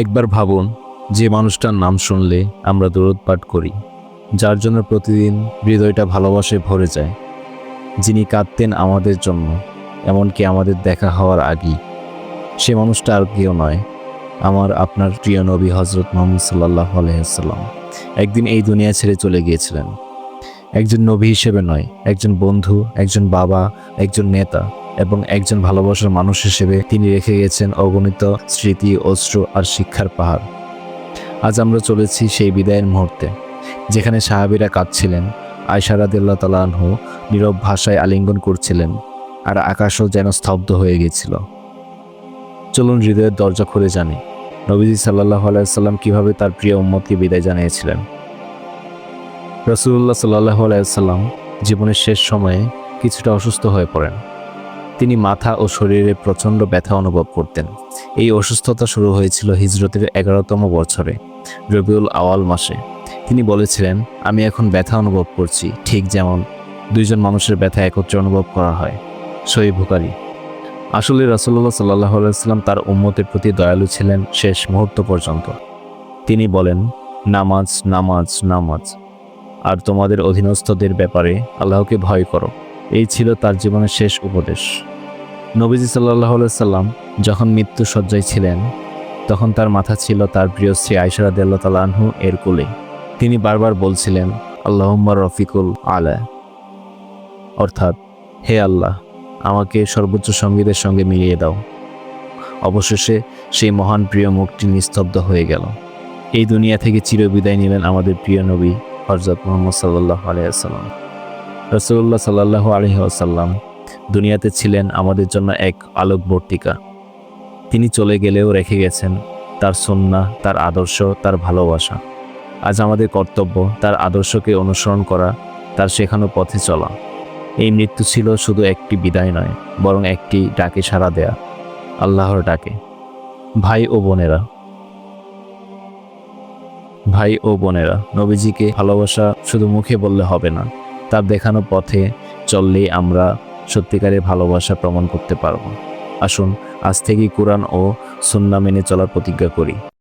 একবার ভাবুন, যে মানুষটার নাম শুনলে আমরা দূরত পাঠ করি, যার জন্য প্রতিদিন হৃদয়টা ভালোবাসে ভরে যায়। যিনি কাঁদতেন আমাদের জন্য, এমনকি আমাদের দেখা হওয়ার আগেই। সে মানুষটা আর কেউ নয়, আমার আপনার প্রিয় নবী হজরত মোহাম্মদ সাল্লাহ আলহিহাল্লাম একদিন এই দুনিয়া ছেড়ে চলে গিয়েছিলেন। একজন নবী হিসেবে নয়, একজন বন্ধু, একজন বাবা, একজন নেতা। এবং একজন ভালোবাসার মানুষ হিসেবে তিনি রেখে গেছেন অগণিত স্মৃতি অস্ত্র আর শিক্ষার পাহাড়। আজ আমরা চলেছি সেই বিদায়ের মুহূর্তে, যেখানে সাহাবিরা কাঁদছিলেন। আয়সারাদিল্লা তালাহ নীরব ভাষায় আলিঙ্গন করছিলেন আর আকাশও যেন স্তব্ধ হয়ে গিয়েছিল চলুন হৃদয়ের দরজা খুলে জানি, নবীজি সাল্লাহ আলাইসাল্লাম কীভাবে তার প্রিয় উম্মতকে বিদায় জানিয়েছিলেন? রসুল্লাহ সাল্লাহ আলাইসাল্লাম জীবনের শেষ সময়ে কিছুটা অসুস্থ হয়ে পড়েন। তিনি মাথা ও শরীরে প্রচণ্ড ব্যথা অনুভব করতেন। এই অসুস্থতা শুরু হয়েছিল হিজরতের এগারোতম বছরে, রবিউল আওয়াল মাসে। তিনি বলেছিলেন, আমি এখন ব্যথা অনুভব করছি, ঠিক যেমন দুইজন মানুষের ব্যথা একত্রে অনুভব করা হয়। সই ভুকারি আসলে রাসুল্লাহ সাল্লাহ আলাইসাল্লাম তার উম্মতের প্রতি দয়ালু ছিলেন শেষ মুহূর্ত পর্যন্ত। তিনি বলেন, নামাজ নামাজ নামাজ। আর তোমাদের অধীনস্থদের ব্যাপারে আল্লাহকে ভয় করো। এই ছিল তার জীবনের শেষ উপদেশ। নবীজি সাল্লাহ সাল্লাম যখন মৃত্যু সজ্জায় ছিলেন, তখন তার মাথা ছিল তার প্রিয় শ্রী আয়সারা দেল্লাতালাহু এর কোলে। তিনি বারবার বলছিলেন, আল্লাহম্মা রফিকুল আলা। অর্থাৎ, হে আল্লাহ, আমাকে সর্বোচ্চ সঙ্গীতের সঙ্গে মিলিয়ে দাও। অবশেষে সেই মহান প্রিয় মুখটি নিস্তব্ধ হয়ে গেল। এই দুনিয়া থেকে চিরবিদায় নিলেন আমাদের প্রিয় নবী হরজত মোহাম্মদ সাল্লাহ আলিয়াল্লাম রসুল্লাহ সাল্লাহ আলহিহাসাল্লাম দুনিয়াতে ছিলেন আমাদের জন্য এক আলোকবর্তিকা তিনি চলে গেলেও রেখে গেছেন তার সন্না তার আদর্শ, তার ভালোবাসা। আজ আমাদের কর্তব্য তার আদর্শকে অনুসরণ করা, তার শেখানো পথে চলা। এই মৃত্যু ছিল শুধু একটি বিদায় নয়, বরং একটি ডাকে সাড়া দেয়া। আল্লাহর ডাকে। ভাই ও বোনেরা। ভাই ও বোনেরা, নবীজিকে ভালোবাসা শুধু মুখে বললে হবে না। তার দেখানো পথে চললে আমরা সত্যিকারের ভালোবাসা প্রমাণ করতে পারব। আসুন, আজ থেকেই কোরআন ও সুন্না মেনে চলার প্রতিজ্ঞা করি।